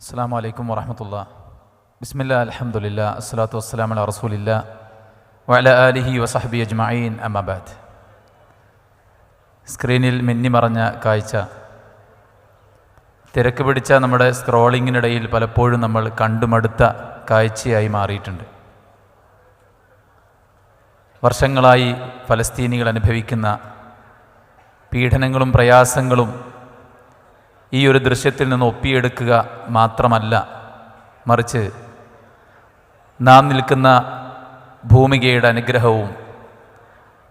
അസ്സാം വലൈക്കും വറഹമത്തുള്ള. ബിസ്മില്ല അലഹമുല്ല അസ്സലാത്തു വസ്സലാം അല റസൂലില്ല വല അലിഹി വസഹബി അജ്മീൻ അമബാദ് സ്ക്രീനിൽ മിന്നിമറഞ്ഞ കാഴ്ച. തിരക്ക് പിടിച്ച നമ്മുടെ സ്ക്രോളിങ്ങിനിടയിൽ പലപ്പോഴും നമ്മൾ കണ്ടുമടുത്ത കാഴ്ചയായി മാറിയിട്ടുണ്ട്. വർഷങ്ങളായി ഫലസ്തീനികൾ അനുഭവിക്കുന്ന പീഡനങ്ങളും പ്രയാസങ്ങളും ഈ ഒരു ദൃശ്യത്തിൽ നിന്ന് ഒപ്പിയെടുക്കുക മാത്രമല്ല മറിച്ച് നാം നിൽക്കുന്ന ഭൂമികയുടെ അനുഗ്രഹവും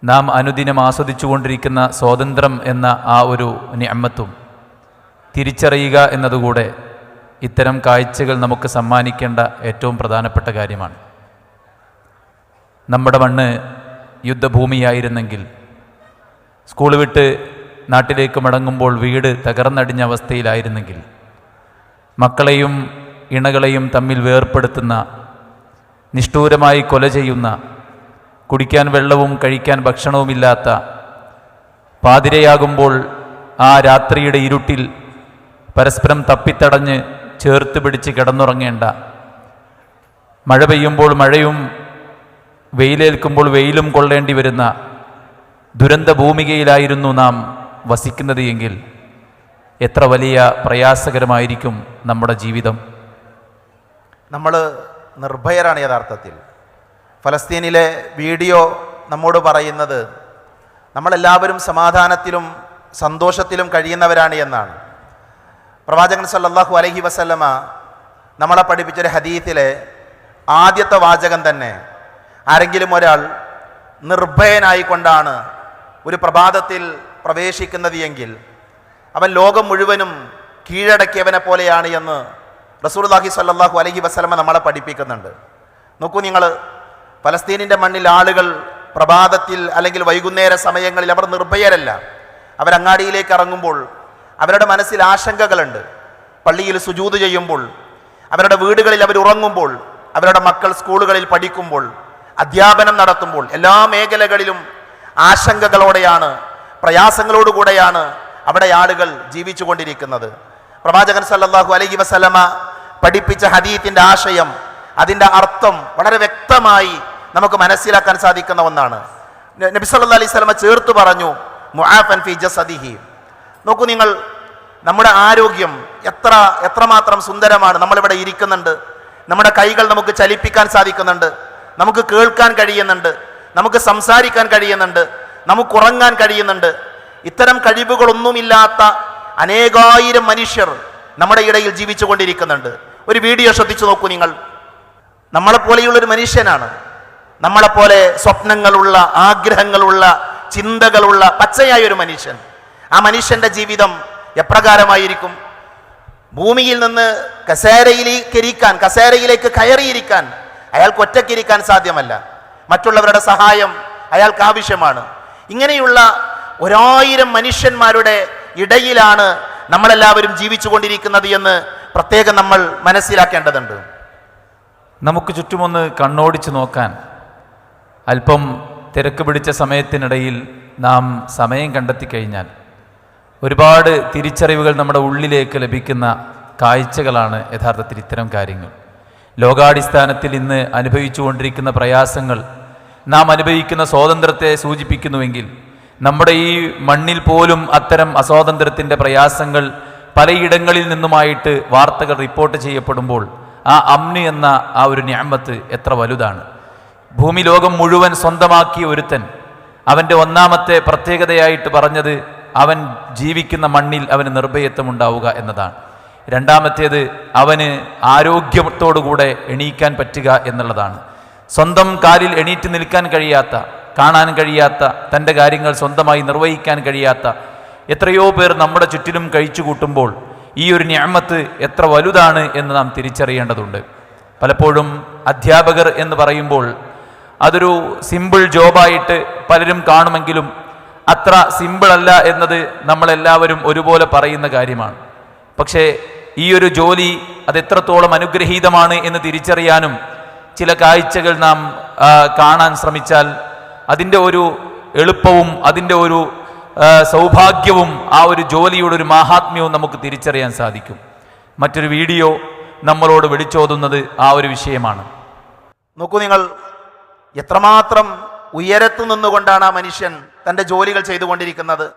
നാം അനുദിനം ആസ്വദിച്ചുകൊണ്ടിരിക്കുന്ന സ്വാതന്ത്ര്യം എന്ന ആ ഒരു ഞമ്മത്തും തിരിച്ചറിയുക എന്നതുകൂടെ ഇത്തരം കാഴ്ചകൾ നമുക്ക് സമ്മാനിക്കേണ്ട ഏറ്റവും പ്രധാനപ്പെട്ട കാര്യമാണ്. നമ്മുടെ മണ്ണ് യുദ്ധഭൂമിയായിരുന്നെങ്കിൽ സ്കൂൾ വിട്ട് നാട്ടിലേക്ക് മടങ്ങുമ്പോൾ വീട് തകർന്നടിഞ്ഞ അവസ്ഥയിലായിരുന്നെങ്കിൽ മക്കളെയും ഇണകളെയും തമ്മിൽ വേർപ്പെടുത്തുന്ന നിഷ്ഠൂരമായി കൊല ചെയ്യുന്ന കുടിക്കാൻ വെള്ളവും കഴിക്കാൻ ഭക്ഷണവുമില്ലാത്ത പാതിരയാകുമ്പോൾ ആ രാത്രിയുടെ ഇരുട്ടിൽ പരസ്പരം തപ്പിത്തടഞ്ഞ് ചേർത്ത് പിടിച്ച് കിടന്നുറങ്ങേണ്ട. മഴ പെയ്യുമ്പോൾ മഴയും വെയിലേൽക്കുമ്പോൾ വെയിലും കൊള്ളേണ്ടി വരുന്ന ദുരന്ത ഭൂമികയിലായിരുന്നു നാം വസിക്കുന്നത് എങ്കിൽ എത്ര വലിയ പ്രയാസകരമായിരിക്കും നമ്മുടെ ജീവിതം? നമ്മൾ നിർഭയരാണ് യഥാർത്ഥത്തിൽ. ഫലസ്തീനിലെ വീഡിയോ നമ്മോട് പറയുന്നത് നമ്മളെല്ലാവരും സമാധാനത്തിലും സന്തോഷത്തിലും കഴിയുന്നവരാണ് എന്നാണ്. പ്രവാചകൻ സല്ലാഹു അലഹി വസല്ലമ നമ്മളെ പഠിപ്പിച്ചൊരു ഹദീത്തിലെ ആദ്യത്തെ വാചകം തന്നെ ആരെങ്കിലും ഒരാൾ നിർഭയനായിക്കൊണ്ടാണ് ഒരു പ്രഭാതത്തിൽ പ്രവേശിക്കുന്നത് എങ്കിൽ അവൻ ലോകം മുഴുവനും കീഴടക്കിയവനെ പോലെയാണ് എന്ന് റസൂർലാഹി സല്ലാഹു അലഹി വസ്ലമ നമ്മളെ പഠിപ്പിക്കുന്നുണ്ട്. നോക്കൂ നിങ്ങൾ ഫലസ്തീനിന്റെ മണ്ണിൽ ആളുകൾ പ്രഭാതത്തിൽ അല്ലെങ്കിൽ വൈകുന്നേര സമയങ്ങളിൽ അവർ നിർഭയരല്ല. അവരങ്ങാടിയിലേക്ക് ഇറങ്ങുമ്പോൾ അവരുടെ മനസ്സിൽ ആശങ്കകളുണ്ട്. പള്ളിയിൽ സുജൂത് ചെയ്യുമ്പോൾ അവരുടെ വീടുകളിൽ അവർ ഉറങ്ങുമ്പോൾ അവരുടെ മക്കൾ സ്കൂളുകളിൽ പഠിക്കുമ്പോൾ അധ്യാപനം നടത്തുമ്പോൾ എല്ലാ മേഖലകളിലും ആശങ്കകളോടെയാണ് പ്രയാസങ്ങളോടുകൂടെയാണ് അവിടെ ആളുകൾ ജീവിച്ചുകൊണ്ടിരിക്കുന്നത്. പ്രവാചകൻ സല്ലാഹു അലൈഹി വസല്ലമ പഠിപ്പിച്ച ഹദീത്തിന്റെ ആശയം അതിന്റെ അർത്ഥം വളരെ വ്യക്തമായി നമുക്ക് മനസ്സിലാക്കാൻ സാധിക്കുന്ന ഒന്നാണ്. നബി അലൈഹി സ്വലമ ചേർത്ത് പറഞ്ഞു ഫി ജസദിഹി. നോക്കൂ നിങ്ങൾ നമ്മുടെ ആരോഗ്യം എത്ര എത്രമാത്രം സുന്ദരമാണ്. നമ്മളിവിടെ ഇരിക്കുന്നുണ്ട്. നമ്മുടെ കൈകൾ നമുക്ക് ചലിപ്പിക്കാൻ സാധിക്കുന്നുണ്ട്. നമുക്ക് കേൾക്കാൻ കഴിയുന്നുണ്ട്. നമുക്ക് സംസാരിക്കാൻ കഴിയുന്നുണ്ട്. നമുക്ക് ഉറങ്ങാൻ കഴിയുന്നുണ്ട്. ഇത്തരം കഴിവുകളൊന്നുമില്ലാത്ത അനേകായിരം മനുഷ്യർ നമ്മുടെ ഇടയിൽ ജീവിച്ചു കൊണ്ടിരിക്കുന്നുണ്ട് ഒരു വീഡിയോ ശ്രദ്ധിച്ചു നോക്കൂ നിങ്ങൾ. നമ്മളെപ്പോലെയുള്ളൊരു മനുഷ്യനാണ്. നമ്മളെപ്പോലെ സ്വപ്നങ്ങളുള്ള ആഗ്രഹങ്ങളുള്ള ചിന്തകളുള്ള പച്ചയായ ഒരു മനുഷ്യൻ. ആ മനുഷ്യന്റെ ജീവിതം എപ്രകാരമായിരിക്കും? ഭൂമിയിൽ നിന്ന് കസേരയിലേക്ക് ഇരിക്കാൻ കസേരയിലേക്ക് കയറിയിരിക്കാൻ അയാൾക്ക് ഒറ്റയ്ക്കിരിക്കാൻ സാധ്യമല്ല. മറ്റുള്ളവരുടെ സഹായം അയാൾക്ക് ആവശ്യമാണ്. ഇങ്ങനെയുള്ള ഒരായിരം മനുഷ്യന്മാരുടെ ഇടയിലാണ് നമ്മളെല്ലാവരും ജീവിച്ചു കൊണ്ടിരിക്കുന്നത് എന്ന് പ്രത്യേകം നമ്മൾ മനസ്സിലാക്കേണ്ടതുണ്ട്. നമുക്ക് ചുറ്റുമൊന്ന് കണ്ണോടിച്ച് നോക്കാൻ അല്പം തിരക്ക് പിടിച്ച സമയത്തിനിടയിൽ നാം സമയം കണ്ടെത്തി കഴിഞ്ഞാൽ ഒരുപാട് തിരിച്ചറിവുകൾ നമ്മുടെ ഉള്ളിലേക്ക് ലഭിക്കുന്ന കാഴ്ചകളാണ് യഥാർത്ഥത്തിൽ ഇത്തരം കാര്യങ്ങൾ. ലോകാടിസ്ഥാനത്തിൽ ഇന്ന് അനുഭവിച്ചുകൊണ്ടിരിക്കുന്ന പ്രയാസങ്ങൾ നാം അനുഭവിക്കുന്ന സ്വാതന്ത്ര്യത്തെ സൂചിപ്പിക്കുന്നുവെങ്കിൽ നമ്മുടെ ഈ മണ്ണിൽ പോലും അത്തരം അസ്വാതന്ത്ര്യത്തിന്റെ പ്രയാസങ്ങൾ പലയിടങ്ങളിൽ നിന്നുമായിട്ട് വാർത്തകൾ റിപ്പോർട്ട് ചെയ്യപ്പെടുമ്പോൾ ആ അമ്നി എന്ന ആ ഒരു ഞാമത്ത് എത്ര വലുതാണ്. ഭൂമി ലോകം മുഴുവൻ സ്വന്തമാക്കിയ ഒരുത്തൻ അവന്റെ ഒന്നാമത്തെ പ്രത്യേകതയായിട്ട് പറഞ്ഞത് അവൻ ജീവിക്കുന്ന മണ്ണിൽ അവന് നിർഭയത്വം ഉണ്ടാവുക എന്നതാണ്. രണ്ടാമത്തേത് അവന് ആരോഗ്യത്തോടുകൂടെ എണീക്കാൻ പറ്റുക എന്നുള്ളതാണ്. സ്വന്തം കാലിൽ എണീറ്റ് നിൽക്കാൻ കഴിയാത്ത കാണാൻ കഴിയാത്ത തന്റെ കാര്യങ്ങൾ സ്വന്തമായി നിർവഹിക്കാൻ കഴിയാത്ത എത്രയോ പേർ നമ്മുടെ ചുറ്റിലും കഴിച്ചു കൂട്ടുമ്പോൾ ഈ ഒരു ഞാമത്ത് എത്ര വലുതാണ് എന്ന് നാം തിരിച്ചറിയേണ്ടതുണ്ട്. പലപ്പോഴും അധ്യാപകർ എന്ന് പറയുമ്പോൾ അതൊരു സിമ്പിൾ ജോബായിട്ട് പലരും കാണുമെങ്കിലും അത്ര സിമ്പിളല്ല എന്നത് നമ്മളെല്ലാവരും ഒരുപോലെ പറയുന്ന കാര്യമാണ്. പക്ഷേ ഈ ഒരു ജോലി അത് എത്രത്തോളം അനുഗ്രഹീതമാണ് എന്ന് തിരിച്ചറിയാനും ചില കാഴ്ചകൾ നാം കാണാൻ ശ്രമിച്ചാൽ അതിന്റെ ഒരു എളുപ്പവും അതിന്റെ ഒരു സൗഭാഗ്യവും ആ ഒരു ജോലിയുടെ ഒരു മാഹാത്മ്യവും നമുക്ക് തിരിച്ചറിയാൻ സാധിക്കും. മറ്റൊരു വീഡിയോ നമ്മളോട് വിളിച്ചോതുന്നത് ആ ഒരു വിഷയമാണ്. നോക്കൂ നിങ്ങൾ എത്രമാത്രം ഉയരത്തു നിന്നുകൊണ്ടാണ് ആ മനുഷ്യൻ തന്റെ ജോലികൾ ചെയ്തുകൊണ്ടിരിക്കുന്നത്?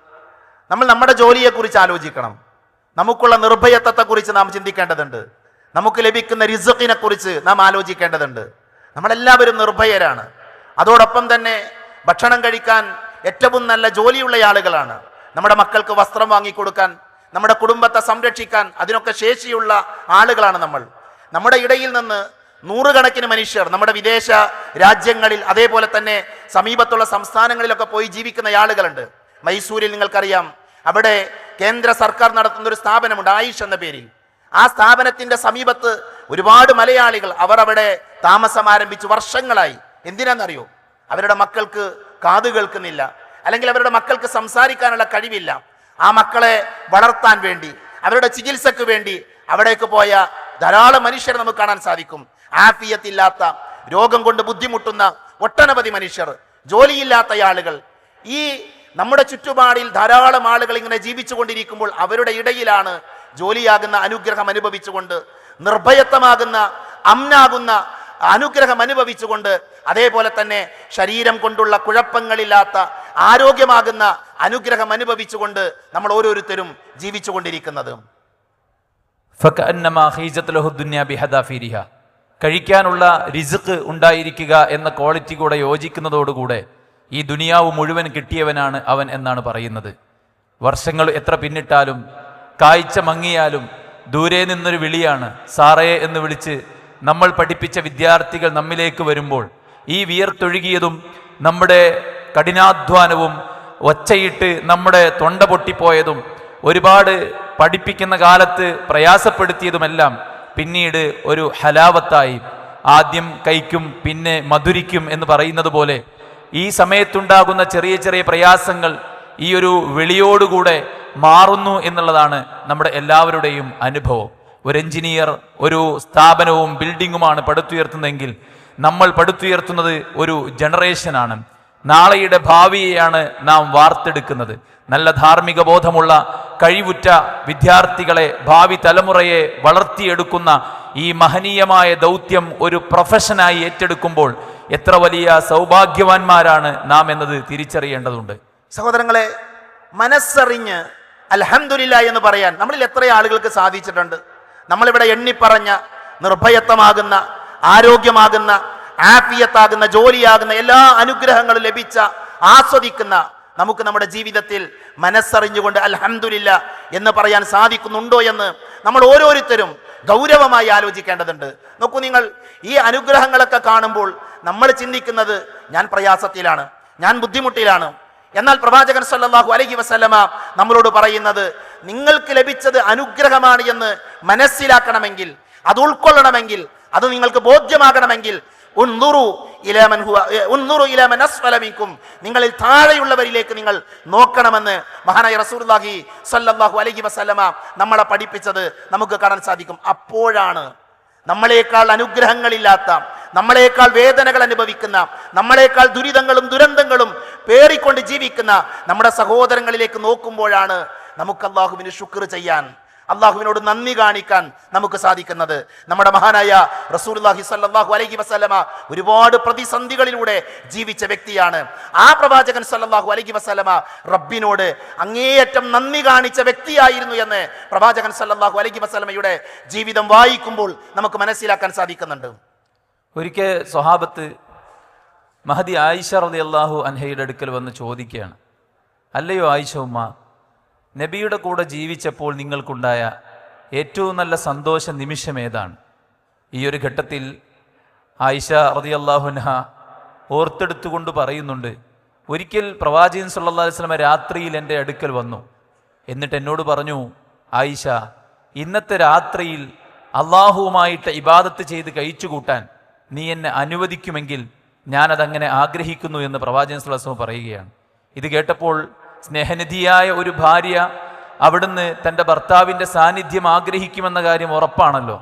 നമ്മൾ നമ്മുടെ ജോലിയെക്കുറിച്ച് ആലോചിക്കണം. നമുക്കുള്ള നിർഭയത്വത്തെക്കുറിച്ച് നാം ചിന്തിക്കേണ്ടതുണ്ട്. നമുക്ക് ലഭിക്കുന്ന റിസക്കിനെ കുറിച്ച് നാം ആലോചിക്കേണ്ടതുണ്ട്. നമ്മളെല്ലാവരും നിർഭയരാണ്. അതോടൊപ്പം തന്നെ ഭക്ഷണം കഴിക്കാൻ ഏറ്റവും നല്ല ജോലിയുള്ള ആളുകളാണ്. നമ്മുടെ മക്കൾക്ക് വസ്ത്രം വാങ്ങിക്കൊടുക്കാൻ നമ്മുടെ കുടുംബത്തെ സംരക്ഷിക്കാൻ അതിനൊക്കെ ശേഷിയുള്ള ആളുകളാണ് നമ്മൾ. നമ്മുടെ ഇടയിൽ നിന്ന് നൂറുകണക്കിന് മനുഷ്യർ നമ്മുടെ വിദേശ രാജ്യങ്ങളിൽ അതേപോലെ തന്നെ സമീപത്തുള്ള സംസ്ഥാനങ്ങളിലൊക്കെ പോയി ജീവിക്കുന്ന ആളുകളുണ്ട്. മൈസൂരിൽ നിങ്ങൾക്കറിയാം അവിടെ കേന്ദ്ര സർക്കാർ നടത്തുന്ന ഒരു സ്ഥാപനമുണ്ട് ആയിഷ് എന്ന പേരിൽ. ആ സ്ഥാപനത്തിന്റെ സമീപത്ത് ഒരുപാട് മലയാളികൾ അവർ അവിടെ താമസം ആരംഭിച്ച് വർഷങ്ങളായി. എന്തിനാണെന്നറിയോ അവരുടെ മക്കൾക്ക് കാത് കേൾക്കുന്നില്ല. അല്ലെങ്കിൽ അവരുടെ മക്കൾക്ക് സംസാരിക്കാനുള്ള കഴിവില്ല. ആ മക്കളെ വളർത്താൻ വേണ്ടി അവരുടെ ചികിത്സക്ക് വേണ്ടി അവിടേക്ക് പോയ ധാരാളം മനുഷ്യരെ നമുക്ക് കാണാൻ സാധിക്കും. ആഫിയത്തില്ലാത്ത രോഗം കൊണ്ട് ബുദ്ധിമുട്ടുന്ന ഒട്ടനവധി മനുഷ്യർ ജോലിയില്ലാത്ത ആളുകൾ. ഈ നമ്മുടെ ചുറ്റുപാടിൽ ധാരാളം ആളുകൾ ഇങ്ങനെ ജീവിച്ചു കൊണ്ടിരിക്കുമ്പോൾ അവരുടെ ഇടയിലാണ് ജോലിയാകുന്ന അനുഗ്രഹം അനുഭവിച്ചുകൊണ്ട് നിർഭയത്വമാകുന്ന അമ്നാകുന്ന അനുഗ്രഹം അനുഭവിച്ചുകൊണ്ട് അതേപോലെ തന്നെ ശരീരം കൊണ്ടുള്ള കുഴപ്പങ്ങളില്ലാത്ത ആരോഗ്യമാകുന്ന അനുഗ്രഹം അനുഭവിച്ചുകൊണ്ട് നമ്മൾ ഓരോരുത്തരും ജീവിച്ചു കൊണ്ടിരിക്കുന്നത് ഫക്കഅന്നമാ ഖീജത്ത് ലഹു ദുന്യ ബിഹദാഫിരിഹ കഴിക്കാനുള്ള റിസ്ക് ഉണ്ടായിരിക്കുക എന്ന ക്വാളിറ്റി കൂടെ യോജിക്കുന്നതോടുകൂടെ ഈ ദുനിയാവ് മുഴുവൻ കിട്ടിയവനാണ് അവൻ എന്നാണ് പറയുന്നത്. വർഷങ്ങൾ എത്ര പിന്നിട്ടാലും കാഴ്ച മങ്ങിയാലും ദൂരെ നിന്നൊരു വിളിയാണ് സാറയെ എന്ന് വിളിച്ച് നമ്മൾ പഠിപ്പിച്ച വിദ്യാർത്ഥികൾ നമ്മിലേക്ക് വരുമ്പോൾ ഈ വിയർത്തൊഴുകിയതും നമ്മുടെ കഠിനാധ്വാനവും ഒച്ചയിട്ട് നമ്മുടെ തൊണ്ട പൊട്ടിപ്പോയതും ഒരുപാട് പഠിപ്പിക്കുന്ന കാലത്ത് പ്രയാസപ്പെടുത്തിയതുമെല്ലാം പിന്നീട് ഒരു ഹലാവത്തായി. ആദ്യം കൈക്കും പിന്നെ മധുരിക്കും എന്ന് പറയുന്നത് പോലെ ഈ സമയത്തുണ്ടാകുന്ന ചെറിയ ചെറിയ പ്രയാസങ്ങൾ ഈ ഒരു വിളിയോടുകൂടെ മാറുന്നു എന്നുള്ളതാണ് നമ്മുടെ എല്ലാവരുടെയും അനുഭവം. ഒരു എഞ്ചിനീയർ ഒരു സ്ഥാപനവും ബിൽഡിങ്ങുമാണ് പടുത്തുയർത്തുന്നതെങ്കിൽ നമ്മൾ പടുത്തുയർത്തുന്നത് ഒരു ജനറേഷനാണ്. നാളെയുടെ ഭാവിയെയാണ് നാം വാർത്തെടുക്കുന്നത്. നല്ല ധാർമ്മിക ബോധമുള്ള കഴിവുറ്റ വിദ്യാർത്ഥികളെ ഭാവി തലമുറയെ വളർത്തിയെടുക്കുന്ന ഈ മഹനീയമായ ദൗത്യം ഒരു പ്രൊഫഷനായി ഏറ്റെടുക്കുമ്പോൾ എത്ര വലിയ സൗഭാഗ്യവാന്മാരാണ് നാം എന്നത് തിരിച്ചറിയേണ്ടതുണ്ട്. സഹോദരങ്ങളെ മനസ്സറിഞ്ഞ് അലഹമില്ല എന്ന് പറയാൻ നമ്മളിൽ എത്ര ആളുകൾക്ക് സാധിച്ചിട്ടുണ്ട്. നമ്മളിവിടെ എണ്ണിപ്പറഞ്ഞ നിർഭയത്വമാകുന്ന ആരോഗ്യമാകുന്ന ആഫിയത്താകുന്ന ജോലിയാകുന്ന എല്ലാ അനുഗ്രഹങ്ങളും ലഭിച്ച ആസ്വദിക്കുന്ന നമുക്ക് നമ്മുടെ ജീവിതത്തിൽ മനസ്സറിഞ്ഞുകൊണ്ട് അൽഹംദുലില്ല എന്ന് പറയാൻ സാധിക്കുന്നുണ്ടോ എന്ന് നമ്മൾ ഓരോരുത്തരും ഗൗരവമായി ആലോചിക്കേണ്ടതുണ്ട്. നോക്കൂ നിങ്ങൾ ഈ അനുഗ്രഹങ്ങളൊക്കെ കാണുമ്പോൾ നമ്മൾ ചിന്തിക്കുന്നത് ഞാൻ പ്രയാസത്തിലാണ് ഞാൻ ബുദ്ധിമുട്ടിലാണ് എന്നാൽ പ്രവാചകൻ സല്ലാഹു അലഹി വസല്ലമ നമ്മളോട് പറയുന്നത് നിങ്ങൾക്ക് ലഭിച്ചത് അനുഗ്രഹമാണ് എന്ന് മനസ്സിലാക്കണമെങ്കിൽ അത് ഉൾക്കൊള്ളണമെങ്കിൽ അത് നിങ്ങൾക്ക് ബോധ്യമാകണമെങ്കിൽ. നിങ്ങളിൽ താഴെയുള്ളവരിലേക്ക് നിങ്ങൾ നോക്കണമെന്ന് മഹാനായ റസൂർലാഹി സല്ലാഹു അലഹി വസല്ലമ നമ്മളെ പഠിപ്പിച്ചത് നമുക്ക് കാണാൻ സാധിക്കും അപ്പോഴാണ് നമ്മളെക്കാൾ അനുഗ്രഹങ്ങളില്ലാത്ത നമ്മളെക്കാൾ വേദനകൾ അനുഭവിക്കുന്ന നമ്മളെക്കാൾ ദുരിതങ്ങളും ദുരന്തങ്ങളും ജീവിക്കുന്ന നമ്മുടെ സഹോദരങ്ങളിലേക്ക് നോക്കുമ്പോഴാണ് നമുക്ക് അള്ളാഹുവിന് ശുക്ർ ചെയ്യാൻ അള്ളാഹുവിനോട് നന്ദി കാണിക്കാൻ നമുക്ക് സാധിക്കുന്നത്. നമ്മുടെ മഹാനായ റസൂലുള്ളാഹി സല്ലാഹു അലഹി വസ്ലമ ഒരുപാട് പ്രതിസന്ധികളിലൂടെ ജീവിച്ച വ്യക്തിയാണ്. ആ പ്രവാചകൻ സല്ലാഹു അലഹി വസ്ലമ റബ്ബിനോട് അങ്ങേയറ്റം നന്ദി കാണിച്ച വ്യക്തിയായിരുന്നു എന്ന് പ്രവാചകൻ സല്ലാഹു അലഹി വസ്ലമയുടെ ജീവിതം വായിക്കുമ്പോൾ നമുക്ക് മനസ്സിലാക്കാൻ സാധിക്കുന്നുണ്ട്. ഒരിക്കൽ സ്വഹാബത്ത് മഹദി ആയിഷ റതി അള്ളാഹു അൻഹയുടെ അടുക്കൽ വന്ന് ചോദിക്കുകയാണ് അല്ലയോ ആയിഷ ഉമ്മ നബിയുടെ കൂടെ ജീവിച്ചപ്പോൾ നിങ്ങൾക്കുണ്ടായ ഏറ്റവും നല്ല സന്തോഷ നിമിഷം ഏതാണ്? ഈ ഒരു ഘട്ടത്തിൽ ആയിഷ റതി അള്ളാഹുൻഹ ഓർത്തെടുത്തുകൊണ്ട് പറയുന്നുണ്ട് ഒരിക്കൽ പ്രവാചകൻ സുല്ലാ അലൈഹി വസല്ലമ രാത്രിയിൽ എന്റെ അടുക്കൽ വന്നു. എന്നിട്ട് എന്നോട് പറഞ്ഞു ആയിഷ ഇന്നത്തെ രാത്രിയിൽ അള്ളാഹുവുമായിട്ട് ഇബാദത്ത് ചെയ്ത് കഴിച്ചു കൂട്ടാൻ നീ എന്നെ അനുവദിക്കുമെങ്കിൽ ഞാനതങ്ങനെ ആഗ്രഹിക്കുന്നു എന്ന് പ്രവാചകൻ സുലസമ പറയുകയാണ്. ഇത് കേട്ടപ്പോൾ സ്നേഹനിധിയായ ഒരു ഭാര്യ അവിടുന്ന് തന്റെ ഭർത്താവിന്റെ സാന്നിധ്യം ആഗ്രഹിക്കുമെന്ന കാര്യം ഉറപ്പാണല്ലോ.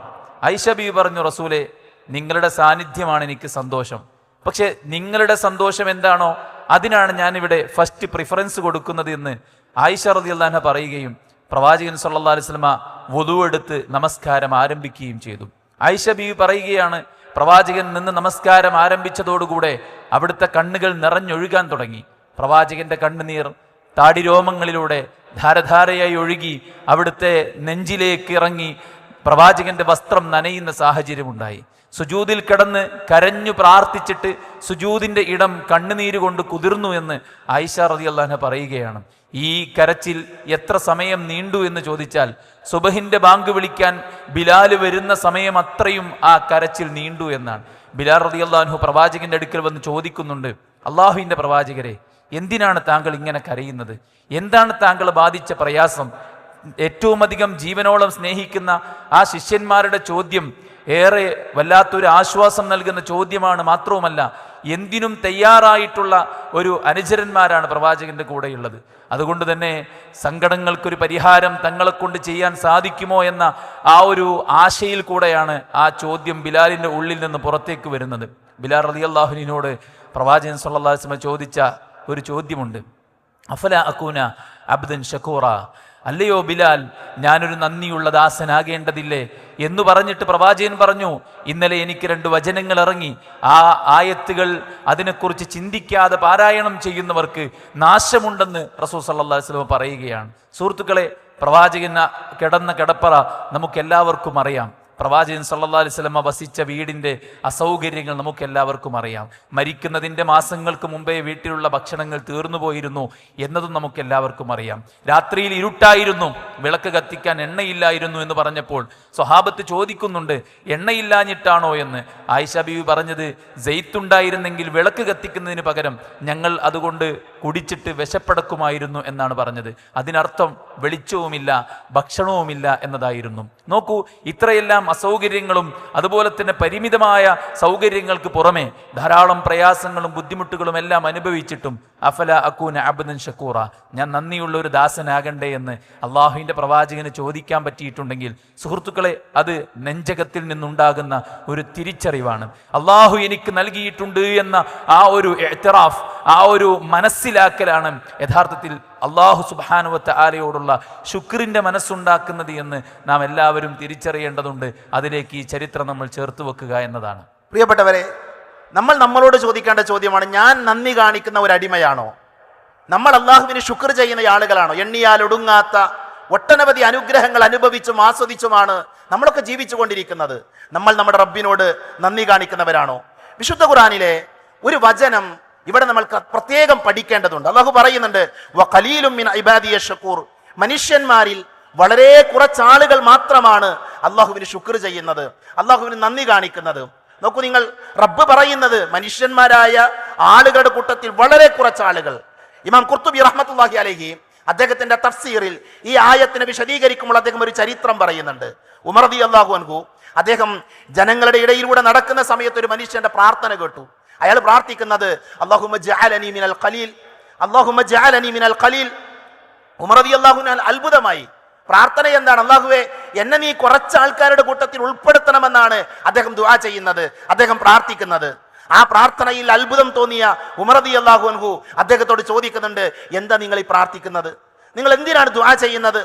ഐഷ ബി പറഞ്ഞു റസൂലെ നിങ്ങളുടെ സാന്നിധ്യമാണ് എനിക്ക് സന്തോഷം. പക്ഷേ നിങ്ങളുടെ സന്തോഷം എന്താണോ അതിനാണ് ഞാനിവിടെ ഫസ്റ്റ് പ്രിഫറൻസ് കൊടുക്കുന്നത് എന്ന് ആയിഷ റതി അള്ളാഹ പറയുകയും പ്രവാചകൻ സല്ലാ അലിസ്ലമ വധുവെടുത്ത് നമസ്കാരം ആരംഭിക്കുകയും ചെയ്തു. ആയിഷ ബി പറയുകയാണ് പ്രവാചകൻ നിന്ന് നമസ്കാരം ആരംഭിച്ചതോടുകൂടെ അവിടുത്തെ കണ്ണുകൾ നിറഞ്ഞൊഴുകാൻ തുടങ്ങി. പ്രവാചകന്റെ കണ്ണുനീർ താടിരോമങ്ങളിലൂടെ ധാരധാരയായി ഒഴുകി അവിടുത്തെ നെഞ്ചിലേക്ക് ഇറങ്ങി പ്രവാചകന്റെ വസ്ത്രം നനയുന്ന സാഹചര്യമുണ്ടായി. സുജൂതിൽ കിടന്ന് കരഞ്ഞു പ്രാർത്ഥിച്ചിട്ട് സുജൂതിന്റെ ഇടം കണ്ണുനീര് കൊണ്ട് കുതിർന്നു എന്ന് ആയിഷ റതി അള്ളാഹ പറയുകയാണ്. ഈ കരച്ചിൽ എത്ര സമയം നീണ്ടു എന്ന് ചോദിച്ചാൽ സുബഹിന്റെ ബാങ്ക് വിളിക്കാൻ ബിലാൽ വരുന്ന സമയം അത്രയും ആ കരച്ചിൽ നീണ്ടു എന്നാണ്. ബിലാൽ റതി അള്ളാഹു പ്രവാചകന്റെ അടുക്കൽ വന്ന് ചോദിക്കുന്നുണ്ട് അള്ളാഹുവിന്റെ പ്രവാചകരെ എന്തിനാണ് താങ്കൾ ഇങ്ങനെ കരയുന്നത്? എന്താണ് താങ്കൾ ബാധിച്ച പ്രയാസം? ഏറ്റവും അധികം ജീവനോളം സ്നേഹിക്കുന്ന ആ ശിഷ്യന്മാരുടെ ചോദ്യം ഏറെ വല്ലാത്തൊരു ആശ്വാസം നൽകുന്ന ചോദ്യമാണ് മാത്രവുമല്ല എന്തിനും തയ്യാറായിട്ടുള്ള ഒരു അനുചരന്മാരാണ് പ്രവാചകന്റെ കൂടെയുള്ളത്. അതുകൊണ്ട് തന്നെ സങ്കടങ്ങൾക്കൊരു പരിഹാരം തങ്ങളെ കൊണ്ട് ചെയ്യാൻ സാധിക്കുമോ എന്ന ആ ഒരു ആശയിൽ കൂടെയാണ് ആ ചോദ്യം ബിലാലിന്റെ ഉള്ളിൽ നിന്ന് പുറത്തേക്ക് വരുന്നത്. ബിലാൽ റതി അള്ളാഹുനോട് പ്രവാചകൻ സല്ലാസ്മ ചോദിച്ച ഒരു ചോദ്യമുണ്ട്. അഫല അക്കൂന അബ്ദൻ ഷക്കൂറ? അല്ലയോ ബിലാൽ ഞാനൊരു നന്ദിയുള്ള ദാസനാകേണ്ടതില്ലേ? എന്ന് പറഞ്ഞിട്ട് പ്രവാചകൻ പറഞ്ഞു ഇന്നലെ എനിക്ക് രണ്ട് വചനങ്ങൾ ഇറങ്ങി. ആ ആയത്തുകൾ അതിനെക്കുറിച്ച് ചിന്തിക്കാതെ പാരായണം ചെയ്യുന്നവർക്ക് നാശമുണ്ടെന്ന് റസൂ സല്ലാ വസ്ലം പറയുകയാണ്. സുഹൃത്തുക്കളെ പ്രവാചകൻ കിടന്ന കിടപ്പറ നമുക്കെല്ലാവർക്കും അറിയാം. പ്രവാചകൻ സല്ലാ അലിസ്ലമ വസിച്ച വീടിന്റെ അസൗകര്യങ്ങൾ നമുക്ക് എല്ലാവർക്കും അറിയാം. മരിക്കുന്നതിന്റെ മാസങ്ങൾക്ക് മുമ്പേ വീട്ടിലുള്ള ഭക്ഷണങ്ങൾ തീർന്നു പോയിരുന്നു എന്നതും നമുക്ക് എല്ലാവർക്കും അറിയാം. രാത്രിയിൽ ഇരുട്ടായിരുന്നു. വിളക്ക് കത്തിക്കാൻ എണ്ണയില്ലായിരുന്നു എന്ന് പറഞ്ഞപ്പോൾ സ്വഹാബത്ത് ചോദിക്കുന്നുണ്ട് എണ്ണയില്ലാഞ്ഞിട്ടാണോ എന്ന്? ആയിഷ ബീവി പറഞ്ഞത് ജെയ്ത്തുണ്ടായിരുന്നെങ്കിൽ വിളക്ക് കത്തിക്കുന്നതിന് പകരം ഞങ്ങൾ അതുകൊണ്ട് കുടിച്ചിട്ട് വിശപ്പടക്കുമായിരുന്നു എന്നാണ് പറഞ്ഞത്. അതിനർത്ഥം വെളിച്ചവുമില്ല ഭക്ഷണവുമില്ല എന്നതായിരുന്നു. നോക്കൂ ഇത്രയെല്ലാം അസൗകര്യങ്ങളും അതുപോലെ തന്നെ പരിമിതമായ സൗകര്യങ്ങൾക്ക് പുറമെ ധാരാളം പ്രയാസങ്ങളും ബുദ്ധിമുട്ടുകളും എല്ലാം അനുഭവിച്ചിട്ടും അഫല അക്കൂന അബ്ദൻ ഷക്കൂറ ഞാൻ നന്ദിയുള്ള ഒരു ദാസനാകണ്ടേ എന്ന് അള്ളാഹുവിന്റെ പ്രവാചകന് ചോദിക്കാൻ പറ്റിയിട്ടുണ്ടെങ്കിൽ സുഹൃത്തുക്കളെ അത് നെഞ്ചകത്തിൽ നിന്നുണ്ടാകുന്ന ഒരു തിരിച്ചറിവാണ്. അള്ളാഹു എനിക്ക് നൽകിയിട്ടുണ്ട് എന്ന ആ ഒരു എഹ്തറാഫ് ആ ഒരു മനസ്സിലാക്കലാണ് യഥാർത്ഥത്തിൽ അള്ളാഹു സുബാനുവത്ത് ആലയോടുള്ള ശുക്രിന്റെ മനസ്സുണ്ടാക്കുന്നത് എന്ന് നാം എല്ലാവരും തിരിച്ചറിയേണ്ടതുണ്ട്. അതിലേക്ക് ഈ ചരിത്രം നമ്മൾ ചേർത്ത് വെക്കുക എന്നതാണ്. പ്രിയപ്പെട്ടവരെ നമ്മൾ നമ്മളോട് ചോദിക്കേണ്ട ചോദ്യമാണ് ഞാൻ നന്ദി കാണിക്കുന്ന ഒരു അടിമയാണോ? നമ്മൾ അള്ളാഹുവിന് ശുക്ർ ചെയ്യുന്ന ആളുകളാണോ? എണ്ണിയാൽ ഒടുങ്ങാത്ത ഒട്ടനവധി അനുഗ്രഹങ്ങൾ അനുഭവിച്ചും ആസ്വദിച്ചുമാണ് നമ്മളൊക്കെ ജീവിച്ചുകൊണ്ടിരിക്കുന്നത്. നമ്മൾ നമ്മുടെ റബ്ബിനോട് നന്ദി കാണിക്കുന്നവരാണോ? വിശുദ്ധ ഖുറാനിലെ ഒരു വചനം ഇവിടെ നമ്മൾ പ്രത്യേകം പഠിക്കേണ്ടതുണ്ട്. അള്ളാഹു പറയുന്നുണ്ട് "വ മിൻ ഇബാദിയ ഷക്കൂർ മനുഷ്യന്മാരിൽ വളരെ കുറച്ചാളുകൾ മാത്രമാണ് അള്ളാഹുവിന് ശുക്ർ ചെയ്യുന്നത് അള്ളാഹുവിന് നന്ദി കാണിക്കുന്നത്. നോക്കൂ നിങ്ങൾ റബ്ബ് പറയുന്നത് മനുഷ്യന്മാരായ ആളുകളുടെ കൂട്ടത്തിൽ വളരെ കുറച്ച് ആളുകൾ. ഇമാം കുർത്തുബി റഹ്മത്തുല്ലാഹി അലഹി അദ്ദേഹത്തിന്റെ തഫ്സീറിൽ ഈ ആയത്തിനെ വിശദീകരിക്കുമ്പോൾ അദ്ദേഹം ഒരു ചരിത്രം പറയുന്നുണ്ട്. ഉമർദി അള്ളാഹു അൻഹു അദ്ദേഹം ജനങ്ങളുടെ ഇടയിലൂടെ നടക്കുന്ന സമയത്ത് ഒരു മനുഷ്യന്റെ പ്രാർത്ഥന കേട്ടു. അയാൾ പ്രാർത്ഥിക്കുന്നത് മിനൽ ഖലീൽ മിനൽ ഖലീൽ. അള്ളാഹുവിന് അത്ഭുതമായി. പ്രാർത്ഥന എന്താണ്? അള്ളാഹുവെ എന്നെ നീ കുറച്ച് ആൾക്കാരുടെ കൂട്ടത്തിൽ ഉൾപ്പെടുത്തണമെന്നാണ് അദ്ദേഹം ദുആ ചെയ്യുന്നത് അദ്ദേഹം പ്രാർത്ഥിക്കുന്നത്. ആ പ്രാർത്ഥനയിൽ അത്ഭുതം തോന്നിയ ഉമറതി അള്ളാഹു അൻഹു അദ്ദേഹത്തോട് ചോദിക്കുന്നുണ്ട് എന്താ നിങ്ങൾ ഈ പ്രാർത്ഥിക്കുന്നത്? നിങ്ങൾ എന്തിനാണ് ദുആ ചെയ്യുന്നത്?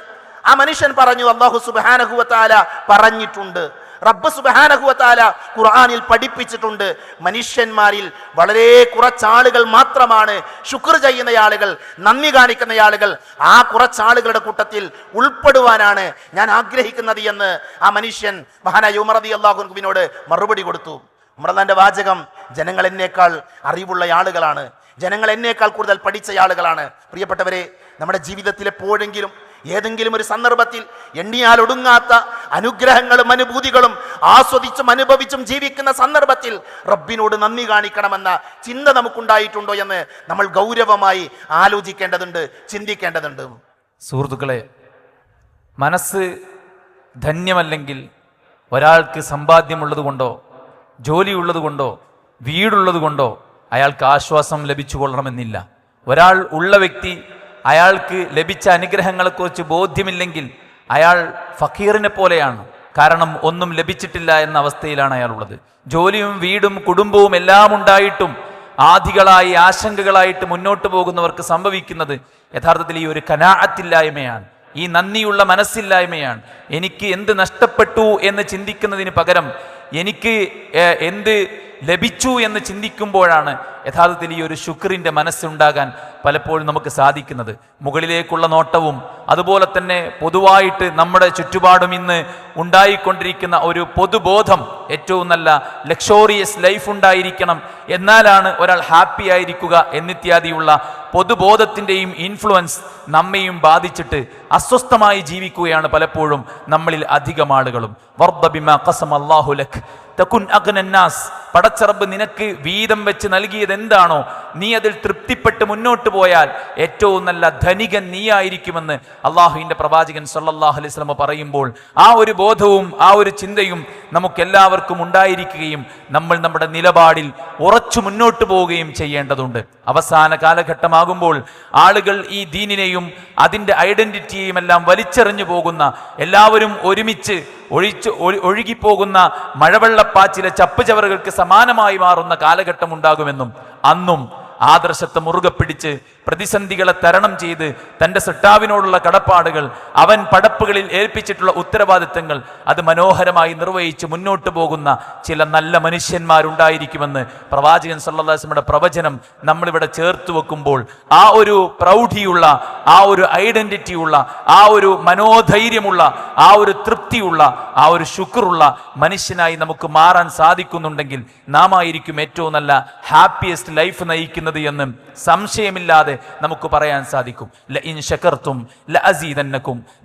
ആ മനുഷ്യൻ പറഞ്ഞു അള്ളാഹു സുബാനഹുവത്താല പറഞ്ഞിട്ടുണ്ട്. റബ്ബ് സുബാനഹുവത്താല ഖുർആാനിൽ പഠിപ്പിച്ചിട്ടുണ്ട്. മനുഷ്യന്മാരിൽ വളരെ കുറച്ചാളുകൾ മാത്രമാണ് ശുക്ർ ചെയ്യുന്ന ആളുകൾ നന്ദി കാണിക്കുന്ന ആളുകൾ. ആ കുറച്ചാളുകളുടെ കൂട്ടത്തിൽ ഉൾപ്പെടുവാനാണ് ഞാൻ ആഗ്രഹിക്കുന്നത് എന്ന് ആ മനുഷ്യൻ മഹാനായ ഉമറതി അള്ളാഹുവിനോട് മറുപടി കൊടുത്തു. ഉമർദാന്റെ വാചകം ജനങ്ങൾ എന്നേക്കാൾ അറിവുള്ള ആളുകളാണ്. ജനങ്ങൾ എന്നേക്കാൾ കൂടുതൽ പഠിച്ച ആളുകളാണ്. പ്രിയപ്പെട്ടവരെ നമ്മുടെ ജീവിതത്തിൽ എപ്പോഴെങ്കിലും ഏതെങ്കിലും ഒരു സന്ദർഭത്തിൽ എണ്ണിയാൽ ഒടുങ്ങാത്ത അനുഗ്രഹങ്ങളും അനുഭൂതികളും ആസ്വദിച്ചും അനുഭവിച്ചും ജീവിക്കുന്ന സന്ദർഭത്തിൽ റബ്ബിനോട് നന്ദി കാണിക്കണമെന്ന ചിന്ത നമുക്കുണ്ടായിട്ടുണ്ടോ എന്ന് നമ്മൾ ഗൗരവമായി ആലോചിക്കേണ്ടതുണ്ട് ചിന്തിക്കേണ്ടതുണ്ട്. സുഹൃത്തുക്കളെ മനസ്സ് ധന്യമല്ലെങ്കിൽ ഒരാൾക്ക് സമ്പാദ്യമുള്ളത് കൊണ്ടോ ജോലിയുള്ളത് കൊണ്ടോ വീടുള്ളത് കൊണ്ടോ അയാൾക്ക് ആശ്വാസം ലഭിച്ചു കൊള്ളണമെന്നില്ല ഒരാൾ ഉള്ള വ്യക്തി അയാൾക്ക് ലഭിച്ച അനുഗ്രഹങ്ങളെക്കുറിച്ച് ബോധ്യമില്ലെങ്കിൽ അയാൾ ഫക്കീറിനെ പോലെയാണ്. കാരണം ഒന്നും ലഭിച്ചിട്ടില്ല എന്ന അവസ്ഥയിലാണ് അയാളുള്ളത്. ജോലിയും വീടും കുടുംബവും എല്ലാം ഉണ്ടായിട്ടും ആധികളായി ആശങ്കകളായിട്ട് മുന്നോട്ട് പോകുന്നവർക്ക് സംഭവിക്കുന്നത് യഥാർത്ഥത്തിൽ ഈ ഒരു കനാഅത്തില്ലായ്മയാണ്. ഈ നന്ദിയുള്ള മനസ്സില്ലായ്മയാണ്. എനിക്ക് എന്ത് നഷ്ടപ്പെട്ടു എന്ന് ചിന്തിക്കുന്നതിന് പകരം എനിക്ക് എന്ത് ലഭിച്ചു എന്ന് ചിന്തിക്കുമ്പോഴാണ് യഥാർത്ഥത്തിൽ ഈ ഒരു ശുക്രിന്റെ മനസ്സുണ്ടാകാൻ പലപ്പോഴും നമുക്ക് സാധിക്കുന്നത്. മുകളിലേക്കുള്ള നോട്ടവും അതുപോലെ തന്നെ പൊതുവായിട്ട് നമ്മുടെ ചുറ്റുപാടും ഇന്ന് ഉണ്ടായിക്കൊണ്ടിരിക്കുന്ന ഒരു പൊതുബോധം ഏറ്റവും നല്ല ലക്ഷോറിയസ് ലൈഫ് ഉണ്ടായിരിക്കണം. എന്നാലാണ് ഒരാൾ ഹാപ്പി ആയിരിക്കുക എന്നിത്യാദിയുള്ള പൊതുബോധത്തിന്റെയും ഇൻഫ്ലുവൻസ് നമ്മെയും ബാധിച്ചിട്ട് അസ്വസ്ഥമായി ജീവിക്കുകയാണ് പലപ്പോഴും നമ്മളിൽ അധികം ആളുകളും. വർദ്ധ ബിമാ കസം അല്ലാഹു ലക് തകുൻ അഗ്നന്നാസ് പടച്ചറബ് നിനക്ക് വീതം വെച്ച് നൽകിയത് എന്താണോ? നീ അതിൽ തൃപ്തിപ്പെട്ട് മുന്നോട്ട് പോയാൽ ഏറ്റവും നല്ല ധനികൻ നീയായിരിക്കുമെന്ന് അള്ളാഹുവിന്റെ പ്രവാചകൻ സല്ലല്ലാഹു അലൈഹി വസല്ലം പറയുമ്പോൾ ആ ഒരു ബോധവും ആ ഒരു ചിന്തയും നമുക്കെല്ലാവർക്കും ഉണ്ടായിരിക്കുകയും നമ്മൾ നമ്മുടെ നിലപാടിൽ ഉറച്ചു മുന്നോട്ട് പോവുകയും ചെയ്യേണ്ടതുണ്ട്. അവസാന കാലഘട്ടമാകുമ്പോൾ ആളുകൾ ഈ ദീനിനെയും അതിന്റെ ഐഡന്റിറ്റിയെയും എല്ലാം വലിച്ചെറിഞ്ഞു പോകുന്ന എല്ലാവരും ഒരുമിച്ച് ഒഴിച്ച് ഒഴി- ഒഴുകിപ്പോകുന്ന മഴവെള്ളപ്പാച്ചിലെ ചപ്പുചവറുകൾക്ക് സമാനമായി മാറുന്ന കാലഘട്ടം ഉണ്ടാകുമെന്നും അന്നും ആദർശത്തെ മുറുകെ പിടിച്ച് പ്രതിസന്ധികളെ തരണം ചെയ്ത് തന്റെ സൃഷ്ടാവിനോടുള്ള കടപ്പാടുകൾ അവൻ പടപ്പുകളിൽ ഏൽപ്പിച്ചിട്ടുള്ള ഉത്തരവാദിത്തങ്ങൾ അത് മനോഹരമായി നിർവഹിച്ച് മുന്നോട്ട് പോകുന്ന ചില നല്ല മനുഷ്യന്മാരുണ്ടായിരിക്കുമെന്ന് പ്രവാചകൻ സല്ലാസ്മയുടെ പ്രവചനം നമ്മളിവിടെ ചേർത്ത് വെക്കുമ്പോൾ ആ ഒരു പ്രൗഢിയുള്ള ആ ഒരു ഐഡന്റിറ്റിയുള്ള ആ ഒരു മനോധൈര്യമുള്ള ആ ഒരു തൃപ്തിയുള്ള ആ ഒരു ശുക്രുള്ള മനുഷ്യനായി നമുക്ക് മാറാൻ സാധിക്കുന്നുണ്ടെങ്കിൽ നാം ആയിരിക്കും ഏറ്റവും നല്ല ഹാപ്പിയസ്റ്റ് ലൈഫ് നയിക്കുന്നത് എന്ന് സംശയമില്ലാതെ നമുക്ക് പറയാൻ സാധിക്കും. ല ഇൻ ല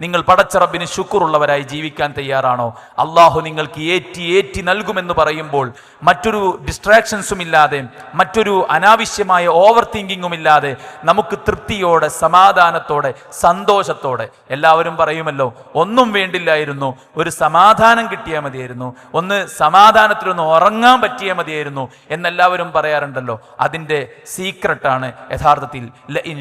നിങ്ങൾ പടച്ചറബിന് ശുക്റുള്ളവരായി ജീവിക്കാൻ തയ്യാറാണോ? അള്ളാഹു നിങ്ങൾക്ക് ഏറ്റി ഏറ്റി നൽകുമെന്ന് പറയുമ്പോൾ മറ്റൊരു ഡിസ്ട്രാക്ഷൻസും ഇല്ലാതെ മറ്റൊരു അനാവശ്യമായ ഓവർ തിങ്കിങ്ങും ഇല്ലാതെ നമുക്ക് തൃപ്തിയോടെ സമാധാനത്തോടെ സന്തോഷത്തോടെ എല്ലാവരും പറയുമല്ലോ ഒന്നും വേണ്ടില്ലായിരുന്നു ഒരു സമാധാനം കിട്ടിയാൽ മതിയായിരുന്നു ഒന്ന് സമാധാനത്തിലൊന്ന് ഉറങ്ങാൻ പറ്റിയാൽ മതിയായിരുന്നു എന്നെല്ലാവരും പറയാറുണ്ടല്ലോ. അതിന്റെ സീക്രട്ടാണ് യഥാർത്ഥത്തിൽ ല ഇൻ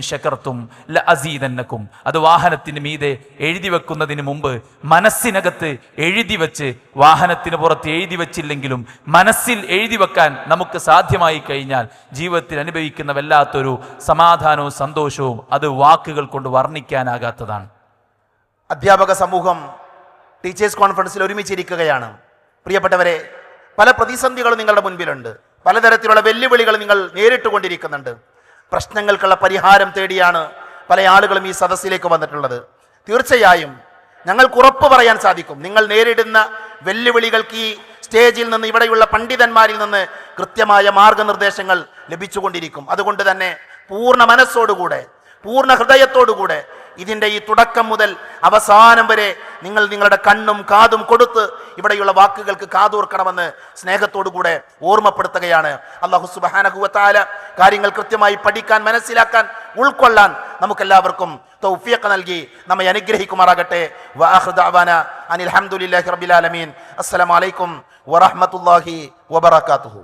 ല അസീതന്നക്കും അത് വാഹനത്തിന് മീതെ എഴുതി വെക്കുന്നതിന് മുമ്പ് മനസ്സിനകത്ത് എഴുതി വെച്ച് വാഹനത്തിന് പുറത്ത് എഴുതി വെച്ചില്ലെങ്കിലും മനസ്സിൽ എഴുതി വെക്കാൻ നമുക്ക് സാധ്യമായി കഴിഞ്ഞാൽ ജീവിതത്തിൽ അനുഭവിക്കുന്ന വല്ലാത്തൊരു സമാധാനവും സന്തോഷവും അത് വാക്കുകൾ കൊണ്ട് വർണിക്കാനാകാത്തതാണ്. അധ്യാപക സമൂഹം ടീച്ചേഴ്സ് കോൺഫറൻസിൽ ഒരുമിച്ചിരിക്കുകയാണ്. പ്രിയപ്പെട്ടവരെ പല പ്രതിസന്ധികളും നിങ്ങളുടെ മുൻപിലുണ്ട്. പലതരത്തിലുള്ള വെല്ലുവിളികൾ നിങ്ങൾ നേരിട്ട് കൊണ്ടിരിക്കുന്നുണ്ട് പ്രശ്നങ്ങൾക്കുള്ള പരിഹാരം തേടിയാണ് പല ആളുകളും ഈ സദസ്സിലേക്ക് വന്നിട്ടുള്ളത്. തീർച്ചയായും ഞങ്ങൾക്ക് ഉറപ്പ് പറയാൻ സാധിക്കും. നിങ്ങൾ നേരിടുന്ന വെല്ലുവിളികൾക്ക് ഈ സ്റ്റേജിൽ നിന്ന് ഇവിടെയുള്ള പണ്ഡിതന്മാരിൽ നിന്ന് കൃത്യമായ മാർഗനിർദ്ദേശങ്ങൾ ലഭിച്ചുകൊണ്ടിരിക്കും. അതുകൊണ്ട് തന്നെ പൂർണ മനസ്സോടുകൂടെ പൂർണ ഹൃദയത്തോടുകൂടെ ഇതിന്റെ ഈ തുടക്കം മുതൽ അവസാനം വരെ നിങ്ങൾ നിങ്ങളുടെ കണ്ണും കാതും കൊടുത്ത് ഇവിടെയുള്ള വാക്കുകൾക്ക് കാതൂർക്കണമെന്ന് സ്നേഹത്തോടുകൂടെ ഓർമ്മപ്പെടുത്തുകയാണ്. അള്ളാഹു സുബാനഹുവത്താല കാര്യങ്ങൾ കൃത്യമായി പഠിക്കാൻ മനസ്സിലാക്കാൻ ഉൾക്കൊള്ളാൻ നമുക്കെല്ലാവർക്കും തൗഫിയൊക്കെ നൽകി നമ്മെ അനുഗ്രഹിക്കുമാറാകട്ടെ. വാഹൃദാന അനിൽ ഹംദുലില്ലാഹി റബിലാലമീൻ ആലമീൻ. അസ്സലാമു അലൈക്കും വറഹ്മത്തുള്ളാഹി വബറകാതുഹു.